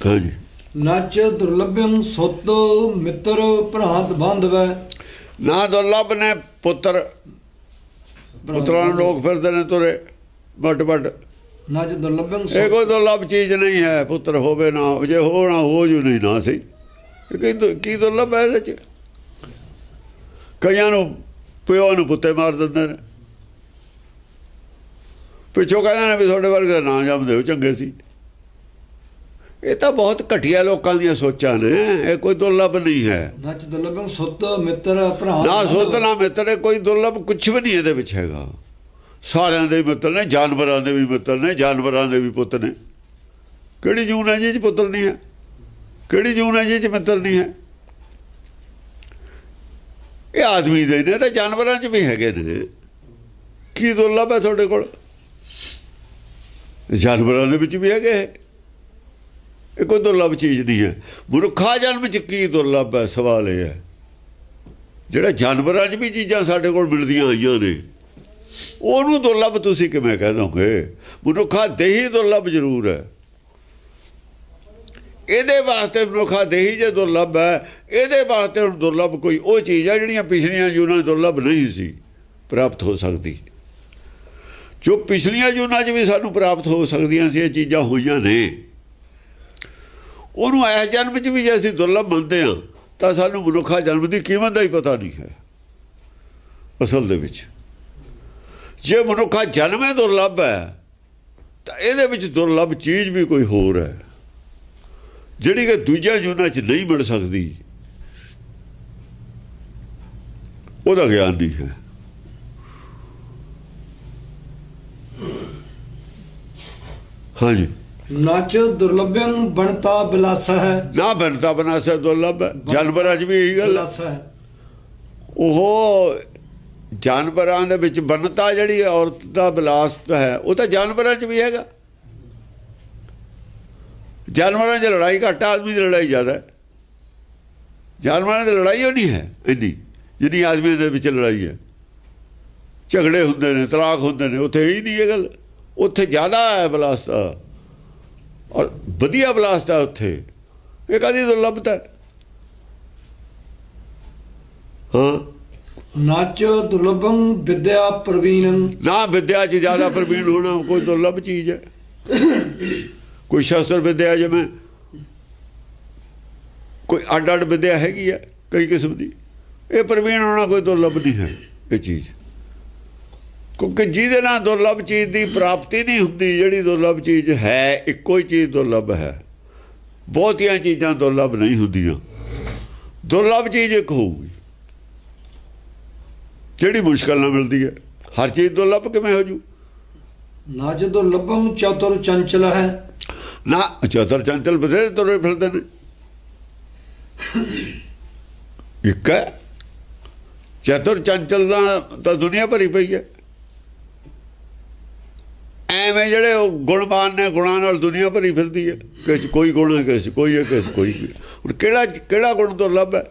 ਹਾਂਜੀ ਨਚ ਦੁਰਲਭੰ ਸੁਤ ਮਿੱਤਰ ਭਰਾਤ ਬੰਧਵੈ। ਨਾ ਦੁਰਲਭ ਨੇ ਪੁੱਤਰ। ਪੁੱਤਰਾਂ ਨੂੰ ਲੋਕ ਫਿਰਦੇ ਨੇ ਤੁਰੇ ਵੱਡ ਵੱਡ ਨਚ ਦੁਰਲਭੰ ਇਹ ਕੋਈ ਦੁਰਲਭ ਚੀਜ਼ ਨਹੀਂ ਹੈ ਪੁੱਤਰ ਹੋਵੇ ਨਾ ਜੇ ਹੋ ਨਾ ਹੋ ਜੂ ਨਹੀਂ ਨਾ ਸੀ ਕੀ ਕੀ ਦੁਰਲਭ ਹੈ ਇਹਦੇ ਚ? ਕਈਆਂ ਨੂੰ ਪਿਓ ਨੂੰ ਪੁੱਤੇ ਮਾਰ ਦਿੰਦੇ ਨੇ। ਪਿੱਛੋਂ ਕਹਿੰਦੇ ਨੇ ਵੀ ਤੁਹਾਡੇ ਵਰਗੇ ਨਾ ਜੰਮਦੇ ਹੋ ਚੰਗੇ ਸੀ। ਇਹ ਤਾਂ ਬਹੁਤ ਘਟੀਆ ਲੋਕਾਂ ਦੀਆਂ ਸੋਚਾਂ ਨੇ। ਇਹ ਕੋਈ ਦੁਰਲਭ ਨਹੀਂ ਹੈ। ਨਚ ਦੁਰਲਭੰ ਸੁਤ ਮਿੱਤਰ ਭਰਾਤ ਨਾ। ਸੁੱਤ ਨਾ ਮਿੱਤਰ ਕੋਈ ਦੁਰਲਭ ਕੁਝ ਵੀ ਨਹੀਂ ਇਹਦੇ ਵਿੱਚ ਹੈਗਾ। ਸਾਰਿਆਂ ਦੇ ਮਿੱਤਰ ਨੇ ਜਾਨਵਰਾਂ ਦੇ ਵੀ ਮਿੱਤਰ ਨੇ ਜਾਨਵਰਾਂ ਦੇ ਵੀ ਪੁੱਤ ਨੇ। ਕਿਹੜੀ ਜੂਨ ਹੈ ਜੀ ਚ ਪੁੱਤਰ ਨਹੀਂ ਹੈ? ਕਿਹੜੀ ਜੂਨ ਹੈ ਜੀ ਚ ਮਿੱਤਰ ਨਹੀਂ ਹੈ? ਇਹ ਆਦਮੀ ਦੇ ਨੇ ਤੇ ਜਾਨਵਰਾਂ 'ਚ ਵੀ ਹੈਗੇ ਨੇ। ਕੀ ਦੁਰਲਭ ਹੈ ਤੁਹਾਡੇ ਕੋਲ? ਜਾਨਵਰਾਂ ਦੇ ਵਿੱਚ ਵੀ ਹੈਗੇ ਇਹ ਕੋਈ ਦੁਰਲਭ ਚੀਜ਼ ਨਹੀਂ ਹੈ। ਮਨੁੱਖਾ ਜਨਮ 'ਚ ਕੀ ਦੁਰਲਭ ਹੈ? ਸਵਾਲ ਇਹ ਹੈ। ਜਿਹੜਾ ਜਾਨਵਰਾਂ 'ਚ ਵੀ ਚੀਜ਼ਾਂ ਸਾਡੇ ਕੋਲ ਮਿਲਦੀਆਂ ਆਈਆਂ ਨੇ, ਉਹਨੂੰ ਦੁਰਲਭ ਤੁਸੀਂ ਕਿਵੇਂ ਕਹਿ ਦੋਗੇ? ਮਨੁੱਖਾ ਦੇਹੀ ਦੁਰਲਭ ਜ਼ਰੂਰ ਹੈ। ਇਹਦੇ ਵਾਸਤੇ ਮਨੁੱਖਾ ਦੇਹੀ ਜੇ ਦੁਰਲਭ ਹੈ, ਇਹਦੇ ਵਾਸਤੇ ਹੁਣ ਦੁਰਲਭ ਕੋਈ ਉਹ ਚੀਜ਼ ਹੈ ਜਿਹੜੀਆਂ ਪਿਛਲੀਆਂ ਜੂਨਾਂ 'ਚ ਦੁਰਲਭ ਨਹੀਂ ਸੀ, ਪ੍ਰਾਪਤ ਹੋ ਸਕਦੀ। ਜੋ ਪਿਛਲੀਆਂ ਜੂਨਾਂ 'ਚ ਵੀ ਸਾਨੂੰ ਪ੍ਰਾਪਤ ਹੋ ਸਕਦੀਆਂ ਸੀ, ਇਹ ਚੀਜ਼ਾਂ ਹੋਈਆਂ ਨੇ। ਉਹਨੂੰ ਇਸ ਜਨਮ 'ਚ ਵੀ ਜੇ ਅਸੀਂ ਦੁਰਲਭ ਮੰਨਦੇ ਹਾਂ, ਤਾਂ ਸਾਨੂੰ ਮਨੁੱਖਾ ਜਨਮ ਦੀ ਕੀਮਤ ਦਾ ਹੀ ਪਤਾ ਨਹੀਂ ਹੈ, ਅਸਲ ਦੇ ਵਿੱਚ। ਜੇ ਮਨੁੱਖਾ ਜਨਮ ਹੈ ਦੁਰਲਭ ਹੈ, ਤਾਂ ਇਹਦੇ ਵਿੱਚ ਦੁਰਲਭ ਚੀਜ਼ ਵੀ ਕੋਈ ਹੋਰ ਹੈ। ਜਿਹੜੀ ਕਿ ਦੂਜਿਆਂ ਜੂਨਾਂ 'ਚ ਨਹੀਂ ਮਿਲ ਸਕਦੀ, ਉਹਦਾ ਗਿਆਨ ਨਹੀਂ ਹੈ। ਹਾਂਜੀ। ਨਚ ਦੁਰਲਭੰ ਬਣਤਾ ਬਿਲਾਸਾ ਹੈ। ਨਾ ਬਣਤਾ ਬਣਾ ਸੇ ਦੁਰਲਭ ਹੈ। ਜਾਨਵਰਾਂ 'ਚ ਵੀ ਇਹੀ ਗੱਲ ਹੈ। ਬਿਲਾਸਾ ਹੈ। ਉਹ ਜਾਨਵਰਾਂ ਦੇ ਵਿੱਚ ਬੰਨਤਾ ਜਿਹੜੀ ਔਰਤ ਦਾ ਵਿਲਾਸ ਹੈ ਉਹ ਤਾਂ ਜਾਨਵਰਾਂ 'ਚ ਵੀ ਹੈਗਾ। ਜਾਨਵਰਾਂ 'ਚ ਲੜਾਈ ਘੱਟ ਆਦਮੀ ਦੀ ਲੜਾਈ ਜ਼ਿਆਦਾ ਹੈ। ਜਾਨਵਰਾਂ ਦੀ ਲੜਾਈ ਉਹ ਨਹੀਂ ਹੈ ਇੰਨੀ ਜਿੰਨੀ ਆਦਮੀ ਦੇ ਵਿੱਚ ਲੜਾਈ ਹੈ। ਝਗੜੇ ਹੁੰਦੇ ਨੇ ਤਲਾਕ ਹੁੰਦੇ ਨੇ ਉੱਥੇ ਹੀ ਨਹੀਂ ਇਹ ਗੱਲ। ਉੱਥੇ ਜ਼ਿਆਦਾ ਹੈ ਵਿਲਾਸ ਦਾ ਔਰ ਵਧੀਆ ਵਿਲਾਸ ਦਾ ਉੱਥੇ। ਇਹ ਕਾਦੀ ਦੁਰਲਭਤਾ ਹੈ ਹਾਂ। ਨਚ ਦੁਰਲਭੰ ਵਿਦਿਆ ਪ੍ਰਵੀਨੰ। ਨਾ ਵਿਦਿਆ 'ਚ ਜ਼ਿਆਦਾ ਪ੍ਰਵੀਨ ਹੋਣਾ ਕੋਈ ਦੁਰਲਭ ਚੀਜ਼ ਹੈ। ਕੋਈ ਸ਼ਾਸਤਰ ਵਿਦਿਆ ਜਿਵੇਂ ਕੋਈ ਅੱਡ ਅੱਡ ਵਿਦਿਆ ਹੈਗੀ ਹੈ ਕਈ ਕਿਸਮ ਦੀ। ਇਹ ਪ੍ਰਵੀਨ ਹੋਣਾ ਕੋਈ ਦੁਰਲਭ ਨਹੀਂ ਹੈ ਇਹ ਚੀਜ਼। ਕਿਉਂਕਿ ਜਿਹਦੇ ਨਾਲ ਦੁਰਲਭ ਚੀਜ਼ ਦੀ ਪ੍ਰਾਪਤੀ ਨਹੀਂ ਹੁੰਦੀ ਜਿਹੜੀ ਦੁਰਲਭ ਚੀਜ਼ ਹੈ ਇੱਕੋ ਹੀ ਚੀਜ਼ ਦੁਰਲਭ ਹੈ। ਬਹੁਤੀਆਂ ਚੀਜ਼ਾਂ ਦੁਰਲਭ ਨਹੀਂ ਹੁੰਦੀਆਂ। ਦੁਰਲਭ ਚੀਜ਼ ਇੱਕ ਹੋਊਗੀ। ਜਿਹੜੀ ਮੁਸ਼ਕਲ ਨਾਲ ਮਿਲਦੀ ਹੈ। ਹਰ ਚੀਜ਼ ਦੁਰਲਭ ਕਿਵੇਂ ਹੋ ਜੂ? ਨਚ ਦੁਰਲਭੰ ਚਤੁਰ ਚੰਚਲ ਹੈ। ਨਾ ਚਤਰ ਚੰਚਲ ਬਥੇਰੇ ਤੁਰੇ ਫਿਰਦੇ ਨੇ। ਇੱਕ ਚਤੁਰ ਚੰਚਲ ਦਾ ਤਾਂ ਦੁਨੀਆ ਭਰੀ ਪਈ ਹੈ। ਐਵੇਂ ਜਿਹੜੇ ਉਹ ਗੁਣਵਾਨ ਨੇ, ਗੁਣਾਂ ਨਾਲ ਦੁਨੀਆ ਭਰੀ ਫਿਰਦੀ ਹੈ ਕਿਸੇ ਕੋਈ ਗੁਣ ਹੈ, ਕਿਸੇ ਕੋਈ ਹੈ, ਕਿਸੇ ਕੋਈ ਨਹੀਂ। ਹੁਣ ਕਿਹੜਾ ਕਿਹੜਾ ਗੁਣ ਤੋਂ ਲੱਭ ਹੈ